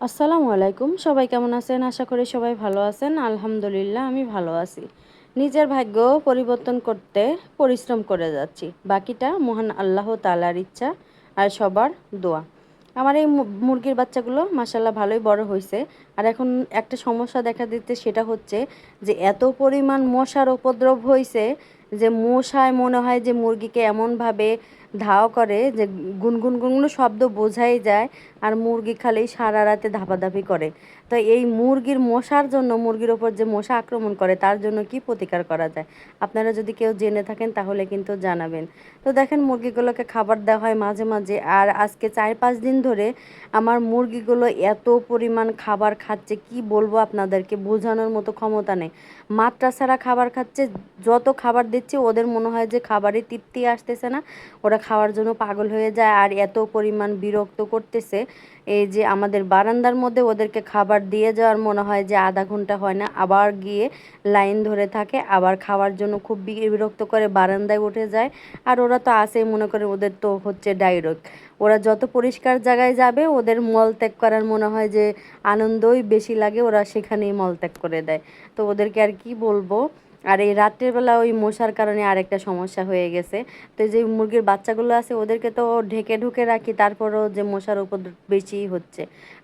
আসসালামু আলাইকুম। সবাই কেমন আছেন? আশা করি সবাই ভালো আছেন। আলহামদুলিল্লাহ, আমি ভালো আছি। নিজের ভাগ্য পরিবর্তন করতে পরিশ্রম করে যাচ্ছি। বাকিটা মহান আল্লাহ তালার ইচ্ছা আর সবার দোয়া। আমার এই মুরগির বাচ্চাগুলো মাসাল্লাহ ভালোই বড় হয়েছে আর এখন একটা সমস্যা দেখা দিতে সেটা হচ্ছে যে, এত পরিমাণ মশার উপদ্রব হয়েছে যে, মশায় মনে হয় যে, মুরগিকে এমনভাবে ধাও করে যে, গুনগুন গুনগুন শব্দ বোঝাই যায় আর মুরগি খালেই সারা রাতে ধাপাধাপি করে। তো এই মুরগির মশার জন্য, মুরগির ওপর যে মশা আক্রমণ করে, তার জন্য কি প্রতিকার করা যায়? আপনারা যদি কেউ জেনে থাকেন, তাহলে কিন্তু জানাবেন। তো দেখেন, মুরগিগুলোকে খাবার দেওয়া হয় মাঝে মাঝে। আর আজকে চার পাঁচ দিন ধরে আমার মুরগিগুলো এত পরিমাণ খাবার খাচ্ছে, কি বলব আপনাদেরকে? বোঝানোর মতো ক্ষমতা নেই। মাত্রা ছাড়া খাবার খাচ্ছে, যত খাবার দিচ্ছি, ওদের মনে হয় যে খাবারই তৃপ্তি আসতেছে না। ওরা খাওয়ার জন্য পাগল হয়ে যায় আর এত পরিমাণ বিরক্ত করতেছে। এই যে আমাদের বারান্দার মধ্যে ওদেরকে খাবার দিয়ে যাওয়ার মনে হয় যে আধা ঘণ্টা হয় না, আবার গিয়ে লাইন ধরে থাকে, আবার খাওয়ার জন্য খুব বিরক্ত করে বারান্দায় উঠে যায়। আর ওরা তো আসেই মনে করে ওদের তো হচ্ছে ডাইরেক্ট ওরা যত পরিষ্কার জায়গায় যাবে, ওদের মল ত্যাগ করার মনে হয় যে আনন্দই বেশি লাগে, ওরা সেখানেই মল ত্যাগ করে দেয়। তো ওদেরকে আর কি বলব আর এই রাত্রের বেলা ওই মশার কারণে আরেকটা সমস্যা হয়ে গেছে। তো যে মুরগির বাচ্চাগুলো আছে, ওদেরকে তো ঢেকে ঢুকে রাখি, তারপরও যে মশার উপর বেশি হচ্ছে।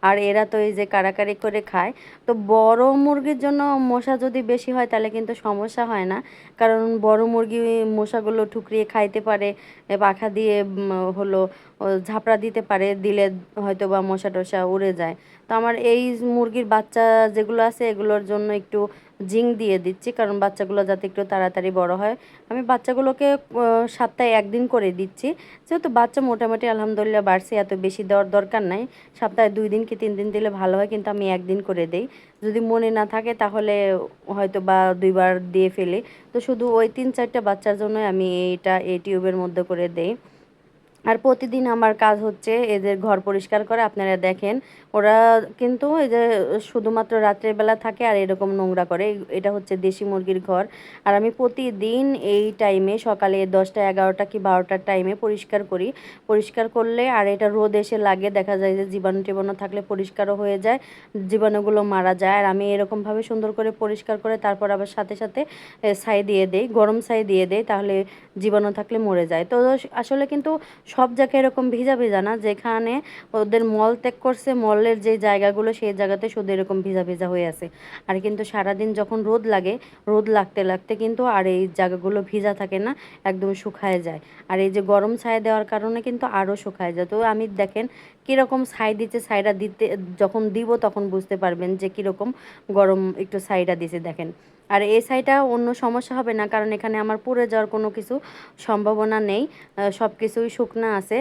আর এরা তো এই যে কারাকারি করে খায়। তো বড় মুরগির জন্য মশা যদি বেশি হয়, তাহলে কিন্তু সমস্যা হয় না। কারণ বড় মুরগি মশাগুলো ঠুকরিয়ে খাইতে পারে পাখা দিয়ে হলো ঝাপড়া দিতে পারে, দিলে হয়তো বা মশা টশা উড়ে যায়। তো আমার এই মুরগির বাচ্চা যেগুলো আছে এগুলোর জন্য একটু জিং দিয়ে দিচ্ছি, কারণ বাচ্চাগুলো যাতে একটু তাড়াতাড়ি বড় হয়। আমি বাচ্চাগুলোকে সপ্তাহে একদিন করে দিচ্ছি। যেহেতু বাচ্চা মোটামুটি আলহামদুলিল্লাহ বাড়ছে, এত বেশি দেওয়ার দরকার নাই। সপ্তাহে দুই দিন কি তিন দিন দিলে ভালো হয়, কিন্তু আমি একদিন করে দেই। যদি মনে না থাকে তাহলে হয়তো বা দুইবার দিয়ে ফেলি। তো শুধু ওই তিন চারটা বাচ্চার জন্যই আমি এইটা এই টিউবের মধ্যে করে দেই। আর প্রতিদিন আমার কাজ হচ্ছে এদের ঘর পরিষ্কার করে, আপনারা দেখেন। ওরা কিন্তু এই যে শুধুমাত্র রাত্রের বেলা থাকে আর এরকম নোংরা করে, এটা হচ্ছে দেশি মুরগির ঘর। আর আমি প্রতিদিন এই টাইমে সকালে দশটা, এগারোটা কি বারোটার টাইমে পরিষ্কার করি। পরিষ্কার করলে আর এটা রোদ এসে লাগে, দেখা যায় যে জীবাণু টিবাণু থাকলে পরিষ্কারও হয়ে যায়, জীবাণুগুলো মারা যায়। আর আমি এরকমভাবে সুন্দর করে পরিষ্কার করে তারপর আবার সাথে সাথে ছাই দিয়ে দেই, গরম ছাই দিয়ে দেই, তাহলে জীবাণু থাকলে মরে যায়। তো আসলে কিন্তু সব জায়গায় এরকম ভিজা ভিজা না, যেখানে ওদের মল ত্যাগ করছে, মলের যে জায়গাগুলো, সেই জায়গাতে শুধু এরকম ভিজা ভিজা হয়ে আছে। আর কিন্তু সারাদিন যখন রোদ লাগে, রোদ লাগতে লাগতে কিন্তু আর এই জায়গাগুলো ভিজা থাকে না, একদম শুকায় যায়। আর এই যে গরম ছাই দেওয়ার কারণে কিন্তু আরও শুকায় যায়। তো আমি দেখেন কীরকম ছাই দিচ্ছে, ছাইটা দিতে, যখন দিব তখন বুঝতে পারবেন যে কীরকম গরম একটু ছাইটা দিছে, দেখেন। আর এই সাইডটা অন্য সমস্যা হবে না, কারণ এখানে আমার পুড়ে যাওয়ার কোনো কিছু সম্ভাবনা নেই। সব কিছুই শুকনা আছে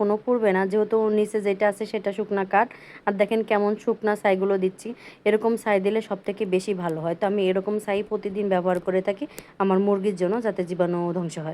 কোনো পুড়বে না। যেহেতু নিচে যেটা আছে সেটা শুকনা কাঠ। আর দেখেন কেমন শুকনা সাইগুলো দিচ্ছি। এরকম সাই দিলে সব থেকে বেশি ভালো হয়। তো আমি এরকম সাই প্রতিদিন ব্যবহার করে থাকি আমার মুরগির জন্য, যাতে জীবাণু ধ্বংস হয়।